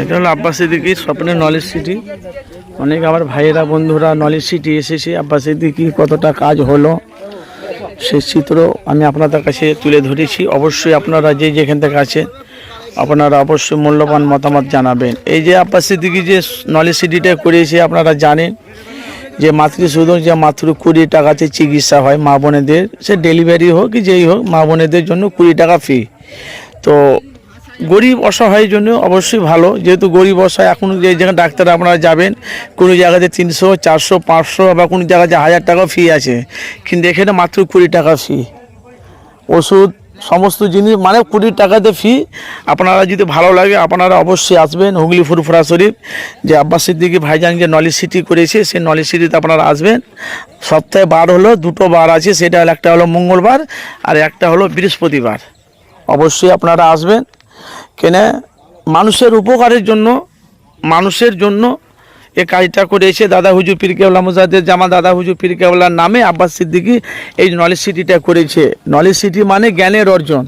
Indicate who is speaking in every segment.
Speaker 1: এটা হলো আব্বাস সিদ্দিকি স্বপ্নের নলেজ সিটি। অনেক আমার ভাইয়েরা বন্ধুরা নলেজ সিটি এসেছে। আব্বাস সিদ্দিকি কতটা কাজ হলো সেই চিত্র আমি আপনাদের কাছে তুলে ধরেছি। অবশ্যই আপনারা যে যেখান থেকে আছেন আপনারা অবশ্যই মূল্যবান মতামত জানাবেন। এই যে আব্বাস সিদ্দিকি যে নলেজ সিটিটা করেছে আপনারা জানেন যে মাতৃশুধ যে মাত্র কুড়ি টাকাতে চিকিৎসা হয় মা বোনেদের, সে ডেলিভারি হোক যেই হোক, মা বোনেদের জন্য কুড়ি টাকা ফি। তো গরিব অসহায়ের জন্য অবশ্যই ভালো। যেহেতু গরিব অসহায়, এখন যে যেখানে ডাক্তার আপনারা যাবেন, কোনো জায়গাতে তিনশো, চারশো, পাঁচশো বা কোনো জায়গাতে হাজার টাকা ফি আছে। কিন্তু এখানে মাত্র কুড়ি টাকা ফি। ওষুধ সমস্ত জিনিস মানে কুড়ি টাকাতে ফি আপনারা যদি ভালো লাগে, আপনারা অবশ্যই আসবেন হুগলি ফুরফুরা শরীফ। যে আব্বাস সিদ্দিকি ভাইজান যে নলেজ সিটি করেছে, সেই নলেজ সিটিতে আপনারা আসবেন। সপ্তাহে বার হলো, দুটো বার আছে, সেটা হলো, একটা হলো মঙ্গলবার আর একটা হলো বৃহস্পতিবার। অবশ্যই আপনারা আসবেন। কেনে, মানুষের উপকারের জন্য, মানুষের জন্য এ কাজটা করে এসে দাদা হুজুর পীর মুজাদের জামা দাদা হুজুর পীর নামে আব্বাস সিদ্দিকি এই নলেজ সিটিটা করেছে। নলেজ সিটি মানে জ্ঞানের অর্জন।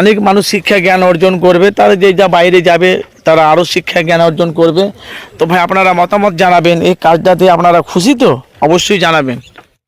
Speaker 1: অনেক মানুষ শিক্ষা জ্ঞান অর্জন করবে, তারা যে যা বাইরে যাবে, তারা আরও শিক্ষা জ্ঞান অর্জন করবে। তো ভাই, আপনারা মতামত জানাবেন, এই কাজটাতে আপনারা খুশি তো? অবশ্যই জানাবেন।